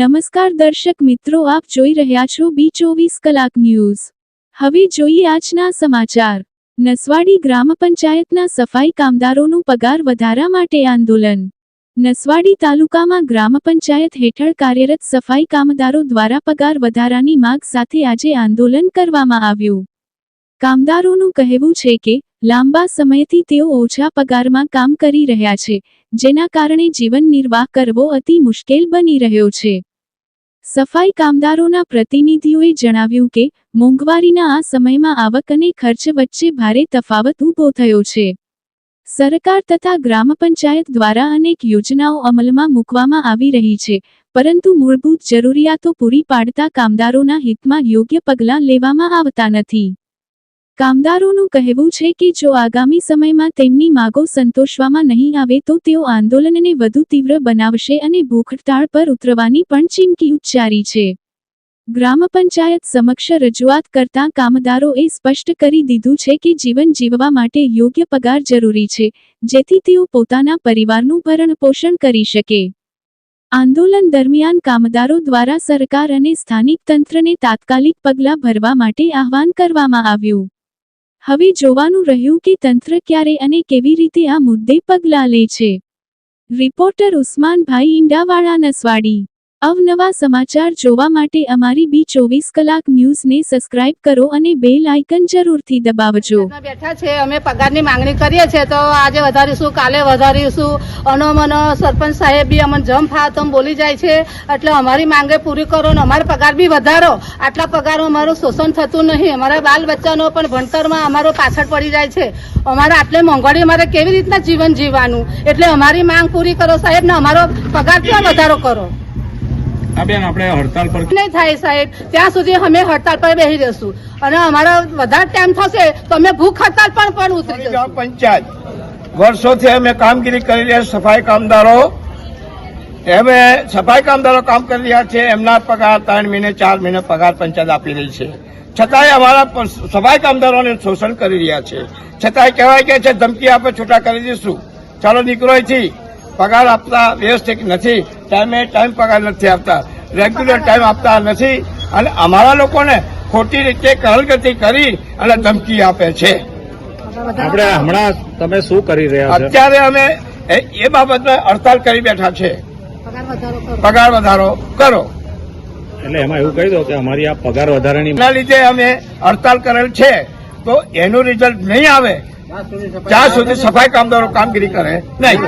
નમસ્કાર દર્શક મિત્રો, આપ જોઈ રહ્યા છો બી ચોવીસ કલાક ન્યૂઝ. હવે જોઈએ આજના સમાચાર. નસવાડી ગ્રામ પંચાયતના સફાઈ કામદારોનું પગાર વધારા માટે આંદોલન. નસવાડી તાલુકામાં ગ્રામ પંચાયત હેઠળ કાર્યરત સફાઈ કામદારો દ્વારા પગાર વધારાની માગ સાથે આજે આંદોલન કરવામાં આવ્યું. કામદારોનું કહેવું છે કે, લાંબા સમયથી તેઓ ઓછા પગારમાં કામ કરી રહ્યા છે, જેના કારણે જીવન નિર્વાહ કરવો અતિ મુશ્કેલ બની રહ્યો છે. સફાઈ કામદારોના પ્રતિનિધિઓએ જણાવ્યું કે, મોંઘવારીના આ સમયમાં આવક અને ખર્ચ વચ્ચે ભારે તફાવત ઊભો થયો છે. સરકાર તથા ગ્રામ પંચાયત દ્વારા અનેક યોજનાઓ અમલમાં મૂકવામાં આવી રહી છે, પરંતુ મૂળભૂત જરૂરિયાતો પૂરી પાડતા કામદારોના હિતમાં યોગ્ય પગલાં લેવામાં આવતા નથી. કામદારોનું કહેવું છે કે જો આગામી સમયમાં તેમની માગો સંતોષવામાં નહીં આવે તો તેઓ આંદોલનને વધુ તીવ્ર બનાવશે અને ભૂખતાળ પર ઉતરવાની પણ ચીમકી ઉચ્ચારી છે. ગ્રામ પંચાયત સમક્ષ રજૂઆત કરતા કામદારોએ સ્પષ્ટ કરી દીધું છે કે જીવન જીવવા માટે યોગ્ય પગાર જરૂરી છે, જેથી તેઓ પોતાના પરિવારનું ભરણ પોષણ કરી શકે. આંદોલન દરમિયાન કામદારો દ્વારા સરકાર અને સ્થાનિક તંત્રને તાત્કાલિક પગલાં ભરવા માટે આહવાન કરવામાં આવ્યું. હવે જોવાનું રહ્યું કે તંત્ર ક્યારે અને કેવી રીતે આ મુદ્દે પગલાં લે છે. રિપોર્ટર ઉસ્માનભાઈ ઈંડાવાળા નસવાડી અવનવા સમાચાર જોવા માટે અમારી બી ચોવીસ કલાક ન્યૂઝને સબસ્ક્રાઇબ કરો અને બેલ આઇકન જરૂરથી દબાવજો. બેઠા છે, અમે પગારની માંગણી કરીએ છીએ, તો આજે વધારીશું, કાલે વધારીશું. અનો મનો સરપંચ સાહેબ બી અમને જમ ફાતમ બોલી જાય છે, એટલે અમારી માંગે પૂરી કરો ને અમારો પગાર બી વધારો. આટલા પગારમાં અમારું શોષણ થતું નહીં, અમારા બાલ બચ્ચાનો પણ ભણતરમાં અમારો પાછળ પડી જાય છે. અમારે આટલે મોંઘવાડી અમારે કેવી રીતના જીવન જીવવાનું? એટલે અમારી માંગ પૂરી કરો સાહેબ ને અમારો પગાર ક્યાં વધારો કરો? આ બેન આપણે હડતાલ પર નહીં થાય સાહેબ. ત્યાં સુધી અમે હડતાલ પર બેસી જશું અને અમારો વધારે ટાઈમ થશે તો અમે ભૂખ હડતાલ પણ પણ ઉતરી જશું પંચાયત. વર્ષોથી અમે કામગીરી કરી રહ્યા છીએ સફાઈ કામદારો. અમે સફાઈ કામદારો કામ કરી રહ્યા છે એમના પગાર ત્રણ મહિને ચાર મહિને પગાર પંચાયત આપી રહી છે. છતાંય અમારા સફાઈ કામદારોને શોષણ કરી રહ્યા છે. છતાંય કહેવાય કે છે ધમકી આપે છૂટા કરી દઈશું. ચાલો નીકળો અહીંથી. પગાર આપતા વ્યવસ્થિત નથી. ટાઈમે ટાઈમ પગાર નથી આપતા. રેગ્યુલર ટાઈમ આપતા નથી. અને અમારા લોકોને ખોટી રીતે કરલગતિ કરી અને ધમકી આપે છે. આપણે હમણાં તમે શું કરી રહ્યા અત્યારે અમે એ- બાબતમાં હડતાલ કરી બેઠા છે. પગાર વધારો કરો. પગાર વધારો કરો એટલે એમાં એવું કહી દો કે અમારી આ પગાર વધારાની એના લીધે અમે હડતાલ કરેલ છે. તો એનું રિઝલ્ટ નહીં આવે. ત્યાં સુધી સફાઈ કામદારો કામગીરી કરે. નહીં.